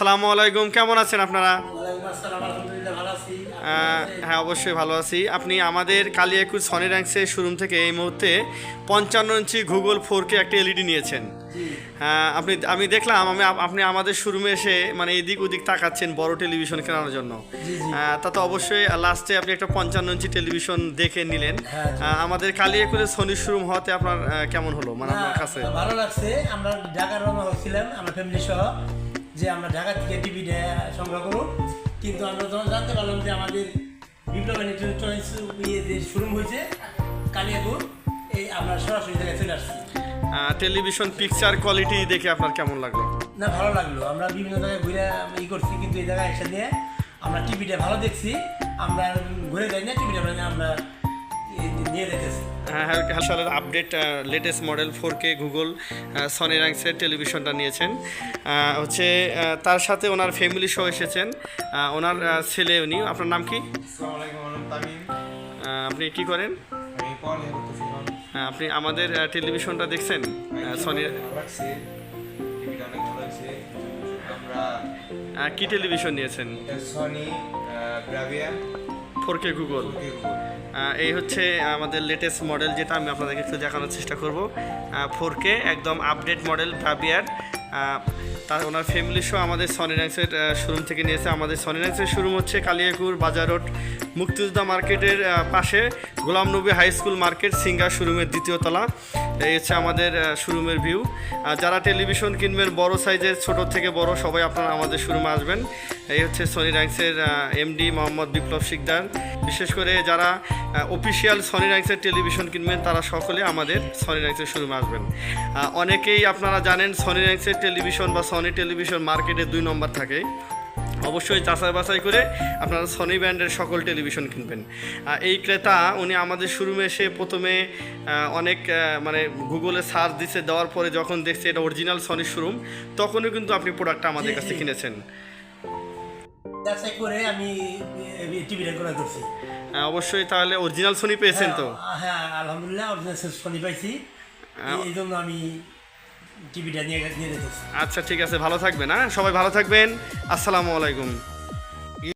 আসসালামু আলাইকুম কেমন আছেন আপনারা? হ্যাঁ অবশ্যই ভালো আছি। আপনি আমাদের কালিয়াকুর সনি র্যাঙ্কসের শোরুম থেকে এই মুহূর্তে পঞ্চান্ন ইঞ্চি গুগল ফোর কে একটা এলইডি নিয়েছেন। হ্যাঁ আপনি আমি দেখলাম আমি আপনি আমাদের শোরুমে এসে মানে এদিক ওদিক তাকাচ্ছেন বড় টেলিভিশন কেনার জন্য। তা তো অবশ্যই লাস্টে আপনি একটা পঞ্চান্ন ইঞ্চি টেলিভিশন দেখে নিলেন। হ্যাঁ, আমাদের কালিয়াকুরের সনি শোরুম হওয়াতে আপনার কেমন হলো? মানে আপনার কাছে? ভালো লাগছে। আমরা ঢাকা রওনা হচ্ছিলাম আমরা ফ্যামিলি সহ। যে আমরা ঢাকা থেকে টিভিটা সংগ্রহ করব। কিন্তু আমরা যখন জানতে পারলাম যে আমাদের বিপ্লব ইলেকট্রনিক্স ইয়ে যে শোরুম হয়েছে কালিয়াপুর এই আমরা সরাসরি জায়গায় চলে আসছি। টেলিভিশন পিকচার কোয়ালিটি দেখে আপনার কেমন লাগল? না ভালো লাগল। আমরা বিভিন্ন জায়গায় ঘুরে ই করছি কিন্তু এই জায়গায় একসাথে নিয়ে আমরা টিভিটা ভালো দেখছি। আমরা ঘুরে যাই না টিভিটা আমরা নিয়ে দেখেছি সালের update latest model four K Google Sony র্যাঙ্কসের টেলিভিশনটা নিয়েছেন। হচ্ছে তার সাথে ওনার ফ্যামিলি শো এসেছেন। ওনার ছেলে উনি। আপনার নাম কি? আপনি কি করেন? আহ, আপনি আমাদের টেলিভিশনটা দেখছেন? সনি কি টেলিভিশন নিয়েছেন? Sony four K Google. এই হচ্ছে আমাদের লেটেস্ট মডেল যেটা আমি আপনাদেরকে একটু দেখানোর চেষ্টা করব। ফোর কে একদম আপডেট মডেল ভাবিয়ার তার ওনার ফ্যামিলি শো আমাদের সনি র্যাঙ্কসের শোরুম থেকে নিয়েছে। আমাদের সনি র্যাঙ্কসের শোরুম হচ্ছে কালিয়াকুর বাজার রোড, মুক্তিযোদ্ধা মার্কেটের পাশে Ghulam Nabi high school market singer শোরুমের দ্বিতীয় তলা। এই হচ্ছে আমাদের শোরুমের ভিউ যারা টেলিভিশন কিনবেন, বড় সাইজের ছোট থেকে বড়, সবাই আপনারা আমাদের শোরুমে আসবেন। এই হচ্ছে সনি র্যাঙ্কসের এমডি মোহাম্মদ বিপ্লব শিকদার। বিশেষ করে যারা অফিসিয়াল সনি র্যাঙ্কসের টেলিভিশন কিনবেন, তারা সকলে আমাদের সনি র্যাঙ্কসের শোরুমে আসবেন। অনেকেই আপনারা জানেন সনি র্যাঙ্কসের টেলিভিশন বা সনি টেলিভিশন মার্কেটে দুই নম্বর থাকে। অবশ্যই যাচাই বাছাই করে আপনারা সনি ব্র্যান্ডের সকল টেলিভিশন কিনবেন। এই ক্রেতা, উনি আমাদের শোরুমে এসে প্রথমে অনেক মানে গুগলে সার্চ দিচ্ছে দেওয়ার পরে যখন দেখছে এটা অরিজিনাল সনি শোরুম তখনও কিন্তু আপনি প্রোডাক্টটা আমাদের কাছে কিনেছেন। যাচাই করে আমি টিভিটা ক্রয় করছি। আহ, অবশ্যই তাহলে অরিজিনাল সনি পেয়েছেন তো? হ্যাঁ, হ্যাঁ আলহামদুলিল্লাহ অরিজিনাল শনি পাইছি এই জন্য আমি টিভিটা নিয়ে নিয়ে আচ্ছা ঠিক আছে ভালো থাকবেন হ্যাঁ? সবাই ভালো থাকবেন। আসসালামু আলাইকুম।